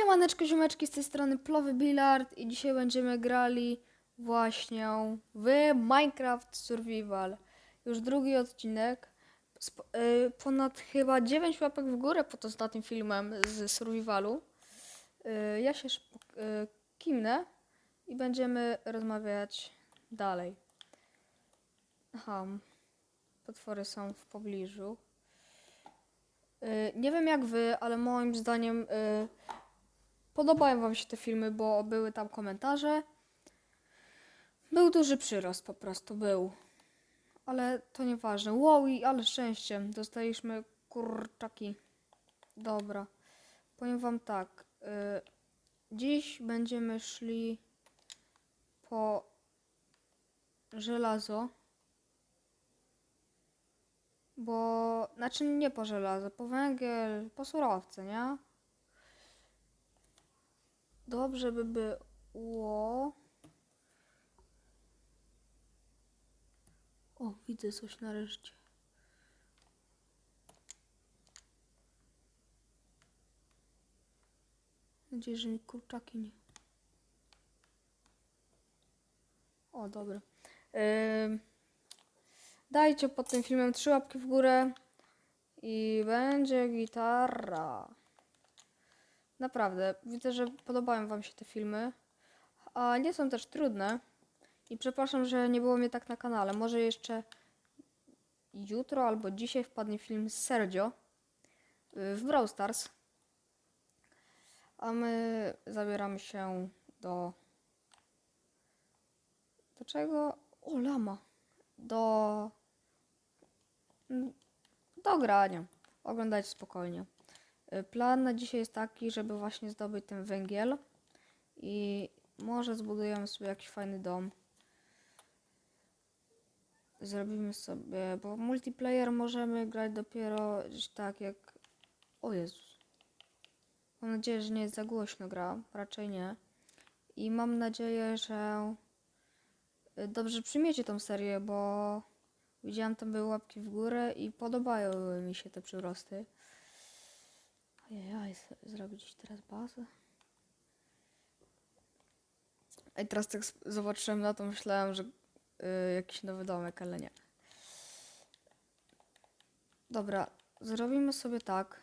Siemaneczko, ziomeczki, z tej strony Plowy Billard i dzisiaj będziemy grali właśnie w Minecraft Survival. Już drugi odcinek. Y, ponad chyba 9 łapek w górę pod ostatnim filmem z Survivalu. Y, ja się y, kimnę i będziemy rozmawiać dalej. Aha, potwory są w pobliżu. Nie wiem jak wy, ale moim zdaniem podobają wam się te filmy, bo były tam komentarze. Był duży przyrost po prostu, był. Ale to nieważne. Wow, i ale szczęście. Dostaliśmy kurczaki. Dobra. Powiem wam tak. Y, dziś będziemy szli po żelazo. Bo, znaczy nie po żelazo, po węgiel, po surowce, nie? Dobrze by było. O, widzę coś nareszcie. Mam nadzieję, że mi kurczaki nie. O, dobra. Ym, Dajcie pod tym filmem trzy łapki w górę i będzie gitara. Naprawdę, widzę, że podobają Wam się te filmy, a nie są też trudne. I przepraszam, że nie było mnie tak na kanale. Może jeszcze jutro albo dzisiaj wpadnie film z Sergio y, w Brawl Stars. A my zabieramy się do. Do czego? O, lama. Do. Do grania. Oglądać spokojnie. Plan na dzisiaj jest taki, żeby właśnie zdobyć ten węgiel i może zbudujemy sobie jakiś fajny dom. Zrobimy sobie, bo multiplayer możemy grać dopiero tak jak... O Jezus. Mam nadzieję, że nie jest za głośno gra, raczej nie. I mam nadzieję, że y, dobrze przyjmiecie tą serię, bo widziałam tam były łapki w górę i podobają mi się te przyrosty. Zrobić teraz bazę. I teraz tak zobaczyłem na to, myślałem, że y, jakiś nowy domek, ale nie. Dobra, zrobimy sobie tak.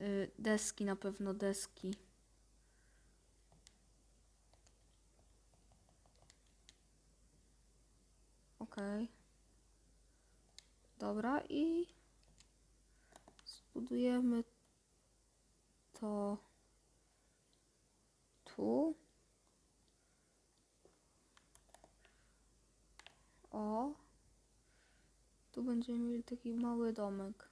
Y, deski, na pewno deski. Okej. Dobra i zbudujemy to tu. O. Tu będziemy mieli taki mały domek.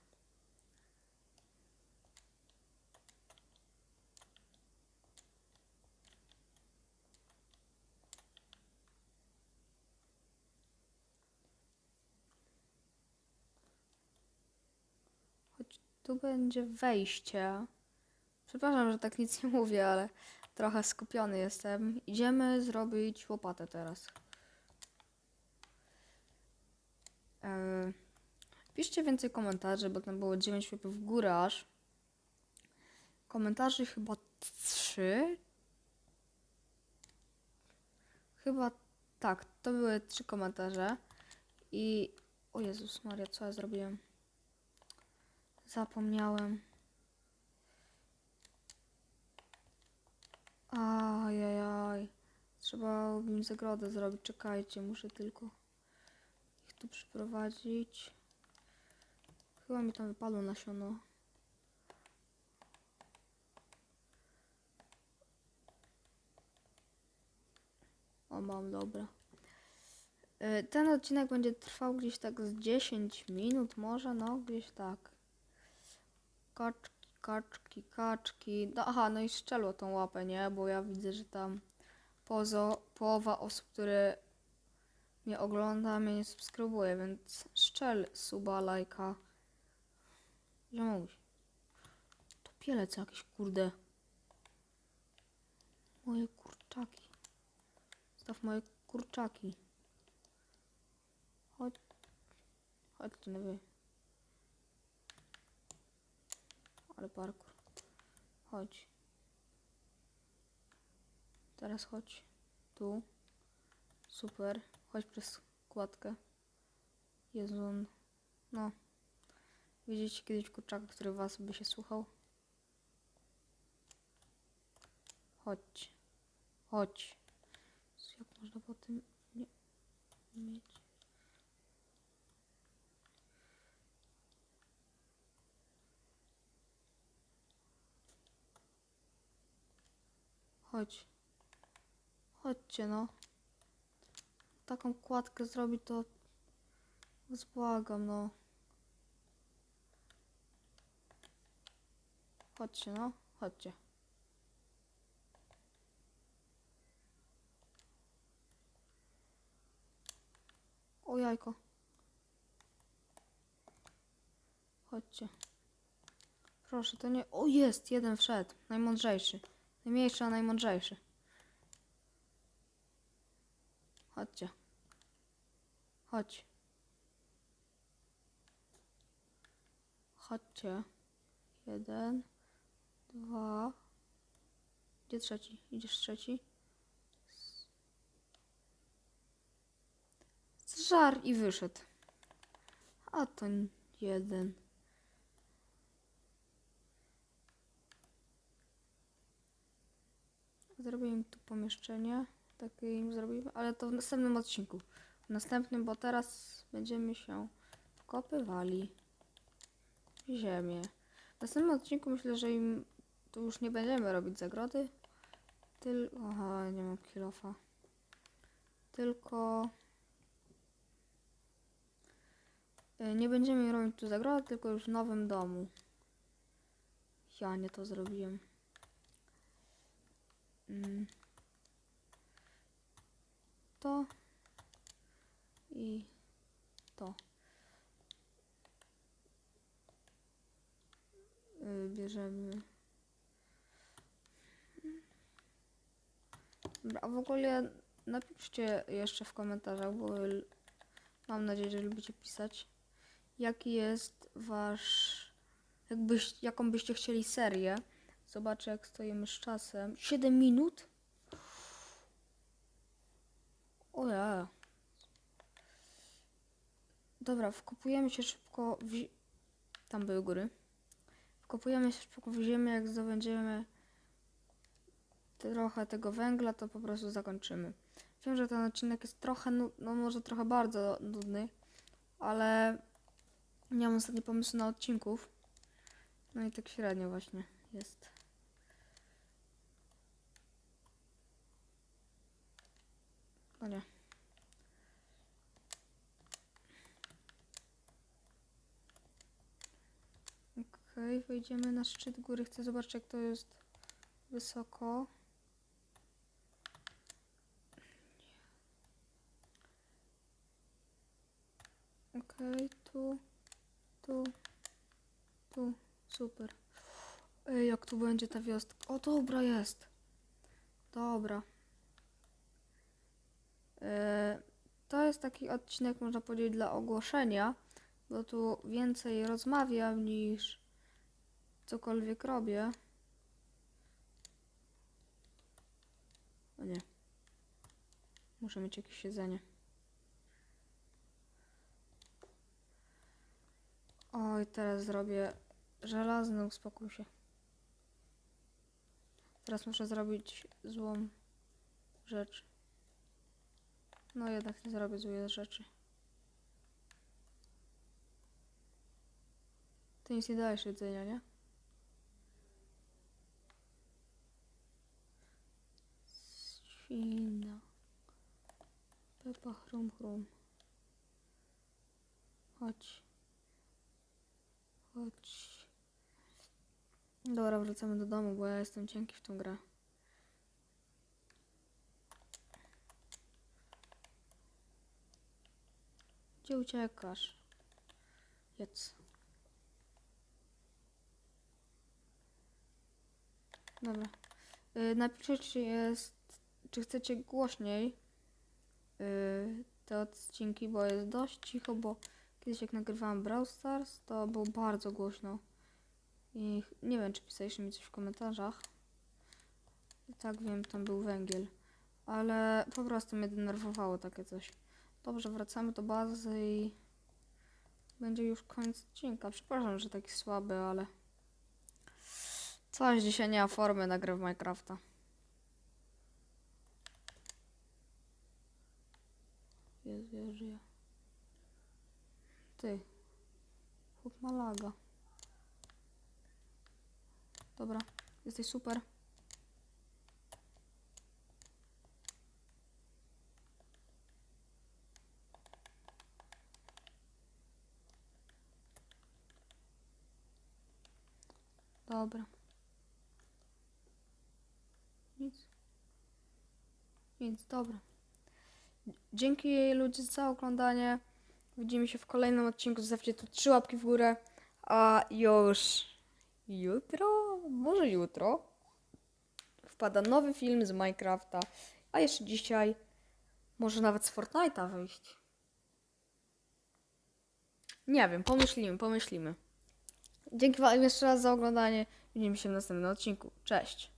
Choć tu będzie wejście. Przepraszam, że tak nic nie mówię, ale trochę skupiony jestem. Idziemy zrobić łopatę teraz. Eee, piszcie więcej komentarzy, bo tam było 9 łapów w górę aż. Komentarzy chyba 3. Chyba tak, to były trzy komentarze. I. O Jezus Maria, co ja zrobiłem? Zapomniałem. Ajajaj. Trzeba mi zagrodę zrobić. Czekajcie, muszę tylko ich tu przyprowadzić. Chyba mi tam wypadło nasiono. O, mam, dobra. Y, Ten odcinek będzie trwał gdzieś tak z 10 minut, może, no, gdzieś tak. Kaczki, kaczki, kaczki. No, aha, no i szczelło tą łapę, nie? Bo ja widzę, że tam pozo, połowa osób, które mnie ogląda, mnie nie subskrybuje, więc szczel suba, lajka. Ziomuś. To pielec jakiś, kurde. Moje kurczaki. Staw moje kurczaki. Chodź. Chodźcie, no wy. Ale parkour. Chodź. Teraz chodź. Tu. Super. Chodź przez kładkę. Jezu. No. Widzieliście kiedyś kurczaka, który was by się słuchał? Chodź. Chodź. Jak można po tym nie mieć? Chodź. Chodźcie no. Taką kładkę zrobić to... Was błagam no. Chodźcie no. Chodźcie. O jajko. Chodźcie. Proszę, to nie... O, jest! Jeden wszedł. Najmądrzejszy. Najmniejszy, a najmądrzejszy. Chodźcie. Chodź. Chodźcie. Jeden. Dwa. Gdzie trzeci? Idziesz trzeci? Zżar i wyszedł. A to jeden. Zrobię im tu pomieszczenie. Takie im zrobimy, ale to w następnym odcinku. W następnym, bo teraz będziemy się wkopywali w ziemię. W następnym odcinku myślę, że im tu już nie będziemy robić zagrody. Tylko. Aha, nie mam kilofa. Tylko. y, Nie będziemy robić tu zagrody, tylko już w nowym domu. Ja nie to zrobiłem. Mm. To i to. Y, Bierzemy. Dobra, a w ogóle napiszcie jeszcze w komentarzach, bo mam nadzieję, że lubicie pisać. Jaki jest wasz. Jakbyś, jaką byście chcieli serię? Zobaczę, jak stoimy z czasem. 7 minut? O ja. Dobra, wkopujemy się szybko w... Tam były góry. Wkopujemy się szybko w ziemię, jak zdobędziemy trochę tego węgla, to po prostu zakończymy. Wiem, że ten odcinek jest trochę, no może trochę bardzo nudny, ale nie mam ostatnio pomysłu na odcinków. No i tak średnio właśnie jest. Nie. Okej, wejdziemy na szczyt góry. Chcę zobaczyć, jak to jest wysoko. Okej, tu, tu, tu, super. Ej, jak tu będzie ta wioska. O, dobra jest. Dobra. E, to jest taki odcinek, można powiedzieć, dla ogłoszenia, bo tu więcej rozmawiam niż cokolwiek robię. O nie. Muszę mieć jakieś siedzenie. Oj, teraz zrobię żelazny, uspokój się. Teraz muszę zrobić złą rzecz. No jednak nie zrobię złej rzeczy. Ty nic nie dajesz jedzenia, nie? Świna. Pepa chrum chrum. Chodź. Chodź. Dobra, wracamy do domu, bo ja jestem cienki w tą grę. Gdzie uciekasz? Jedz. Dobra. Y, napiszcie, czy jest, czy chcecie głośniej y, te odcinki, bo jest dość cicho, bo kiedyś jak nagrywałam Brawl Stars, to było bardzo głośno. I nie wiem, czy pisaliście mi coś w komentarzach. Tak wiem, tam był węgiel. Ale po prostu mnie denerwowało takie coś. Dobrze, wracamy do bazy i będzie już koniec odcinka. Przepraszam, że taki słaby, ale coś dzisiaj nie ma formy na grę w Minecrafta. Jezu, ja żyję. Ty. Chłop ma laga. Dobra, jesteś super. Dobra. Nic. Nic, dobra. Dzięki ludzie za oglądanie. Widzimy się w kolejnym odcinku. Zostawcie tu trzy łapki w górę. A już jutro, może jutro, wpada nowy film z Minecrafta. A jeszcze dzisiaj może nawet z Fortnite'a wyjść. Nie wiem, pomyślimy, pomyślimy. Dzięki Wam jeszcze raz za oglądanie. Widzimy się w następnym odcinku. Cześć.